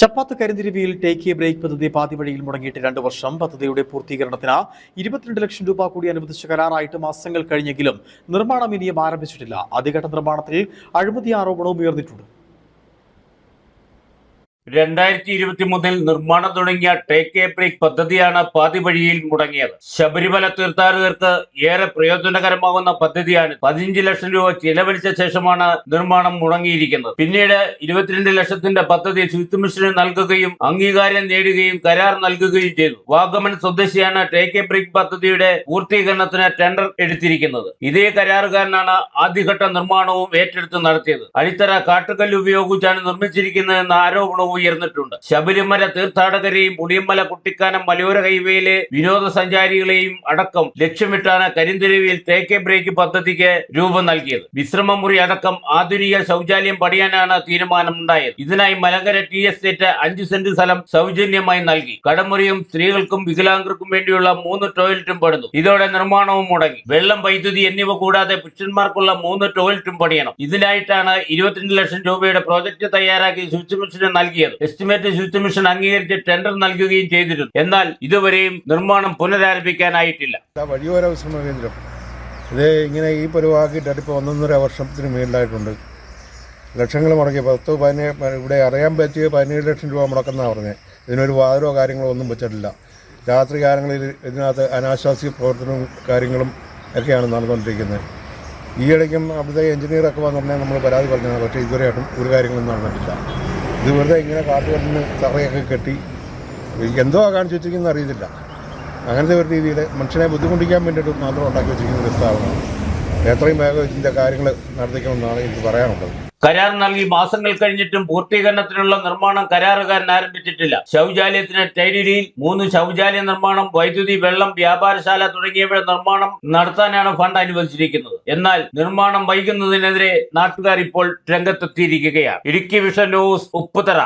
ചപ്പാത്ത് കരിന്തിരിവിയിൽ take a break പദ്ധതി പാതിവഴിയിൽ മുടങ്ങിയിട്ട് രണ്ട് വർഷം. പദ്ധതിയുടെ പൂർത്തീകരണത്തിന് ഇരുപത്തിരണ്ട് ലക്ഷം രൂപ കൂടി അനുവദിച്ച കരാറായിട്ട് മാസങ്ങൾ കഴിഞ്ഞെങ്കിലും നിർമ്മാണം ഇനിയും ആരംഭിച്ചിട്ടില്ല. ആദ്യഘട്ട നിർമ്മാണത്തിൽ അഴിമതി ആരോപണവും ഉയർന്നിട്ടുണ്ട്. രണ്ടായിരത്തി ഇരുപത്തി മൂന്നിൽ നിർമ്മാണം തുടങ്ങിയ ടേക്ക് എ ബ്രേക്ക് പദ്ധതിയാണ് പാതി വഴിയിൽ മുടങ്ങിയത്. ശബരിമല തീർത്ഥാടകർക്ക് ഏറെ പ്രയോജനകരമാകുന്ന പദ്ധതിയാണ്. പതിനഞ്ച് ലക്ഷം രൂപ ചിലവഴിച്ച ശേഷമാണ് നിർമ്മാണം മുടങ്ങിയിരിക്കുന്നത്. പിന്നീട് ഇരുപത്തിരണ്ട് ലക്ഷത്തിന്റെ പദ്ധതി ശുചിത്വ മിഷന് നൽകുകയും അംഗീകാരം നേടുകയും കരാർ നൽകുകയും ചെയ്തു. വാഗമൺ സ്വദേശിയാണ് ടേക്ക് എ ബ്രേക്ക് പദ്ധതിയുടെ പൂർത്തീകരണത്തിന് ടെൻഡർ എടുത്തിരിക്കുന്നത്. ഇതേ കരാറുകാരനാണ് ആദ്യഘട്ട നിർമ്മാണവും ഏറ്റെടുത്ത് നടത്തിയത്. അടിത്തറ കാട്ടുകല്ല് ഉപയോഗിച്ചാണ് നിർമ്മിച്ചിരിക്കുന്നതെന്ന ആരോപണവും ഉയർന്നിട്ടുണ്ട്. ശബരിമല തീർത്ഥാടകരെയും പുളിയമ്മല കുട്ടിക്കാനം മലയോര ഹൈവേയിലെ വിനോദസഞ്ചാരികളെയും അടക്കം ലക്ഷ്യമിട്ടാണ് കരിന്തരുവിയിൽ തേക്കെ ബ്രേക്ക് പദ്ധതിക്ക് രൂപം നൽകിയത്. വിശ്രമമുറി അടക്കം ആധുനിക ശൗചാലയം പണിയാനാണ് തീരുമാനമുണ്ടായത്. ഇതിനായി മലങ്കര ടി എസ്റ്റേറ്റ് അഞ്ച് സെന്റ് സ്ഥലം സൗജന്യമായി നൽകി. കടമുറിയും സ്ത്രീകൾക്കും വികലാംഗർക്കും വേണ്ടിയുള്ള മൂന്ന് ടോയ്ലറ്റും പണിതു. ഇതോടെ നിർമ്മാണവും മുടങ്ങി. വെള്ളം വൈദ്യുതി എന്നിവ കൂടാതെ പുരുഷന്മാർക്കുള്ള മൂന്ന് ടോയ്ലറ്റും പണിയണം. ഇതിനായിട്ടാണ് ഇരുപത്തിരണ്ട് ലക്ഷം രൂപയുടെ പ്രോജക്റ്റ് തയ്യാറാക്കി സ്വിച്ച് മിഷന് നൽകിയത്. എസ്റ്റിമേറ്റ് ശുചിത്വ മിഷൻ അംഗീകരിച്ച് ടെൻഡർ നൽകുകയും ചെയ്തിരുന്നു. എന്നാൽ ഇതുവരെയും നിർമ്മാണം പുനരാരംഭിക്കാനായിട്ടില്ല. വഴിയോര വിശ്രമ കേന്ദ്രം? ഇത് ഇങ്ങനെ ഈ പരിവാക്കിയിട്ടാണ് ഇപ്പോൾ ഒന്നൊന്നര വർഷത്തിന് മേളിലായിട്ടുണ്ട്. ലക്ഷങ്ങൾ മുടക്കി. പത്ത് പതിനേഴ് ഇവിടെ അറിയാൻ പറ്റിയ പതിനേഴ് ലക്ഷം രൂപ മുടക്കുന്നതാണ് പറഞ്ഞത് ഇതിനൊരു വാതിലോ കാര്യങ്ങളോ ഒന്നും വെച്ചിട്ടില്ല. രാത്രി കാലങ്ങളിൽ ഇതിനകത്ത് അനാശാസ്യ പ്രവർത്തനവും കാര്യങ്ങളും ഒക്കെയാണ് നടന്നുകൊണ്ടിരിക്കുന്നത്. ഈയിടയ്ക്കും അവിടുത്തെ എഞ്ചിനീയറൊക്കെ വന്നിട്ടുണ്ടെങ്കിൽ നമ്മൾ പരാതി പറഞ്ഞതാണ്. പക്ഷേ ഇതുവരെയായിട്ടും ഒരു കാര്യങ്ങളും നടന്നിട്ടില്ല. ഇത് വെറുതെ ഇങ്ങനെ കാട്ടുകളിന് തറയൊക്കെ കെട്ടി എന്തോ കാണിച്ചു വെച്ചിരിക്കുന്നത് അറിയത്തില്ല. അങ്ങനത്തെ ഒരു രീതിയിൽ മനുഷ്യനെ ബുദ്ധിമുട്ടിക്കാൻ വേണ്ടിയിട്ട് മാത്രം ഉണ്ടാക്കി വെച്ചിരിക്കുന്ന ഒരു സ്ഥാപനമാണ് എത്രയും വേഗം ഇതിന്റെ കാര്യങ്ങൾ നടത്തിക്കണമെന്നാണ് എനിക്ക് പറയാനുള്ളത്. കരാർ നൽകി മാസങ്ങൾ കഴിഞ്ഞിട്ടും പൂർത്തീകരണത്തിനുള്ള നിർമ്മാണം കരാറുകാരൻ ആരംഭിച്ചിട്ടില്ല. ശൗചാലയത്തിന് ടൈലിയിൽ മൂന്ന് ശൗചാലയ നിർമ്മാണം വൈദ്യുതി വെള്ളം വ്യാപാരശാല തുടങ്ങിയവയുടെ നിർമ്മാണം നടത്താനാണ് ഫണ്ട് അനുവദിച്ചിരിക്കുന്നത്. എന്നാൽ നിർമ്മാണം വൈകുന്നതിനെതിരെ നാട്ടുകാർ ഇപ്പോൾ രംഗത്തെത്തിയിരിക്കുകയാണ്. Idukki vision news Upputhara.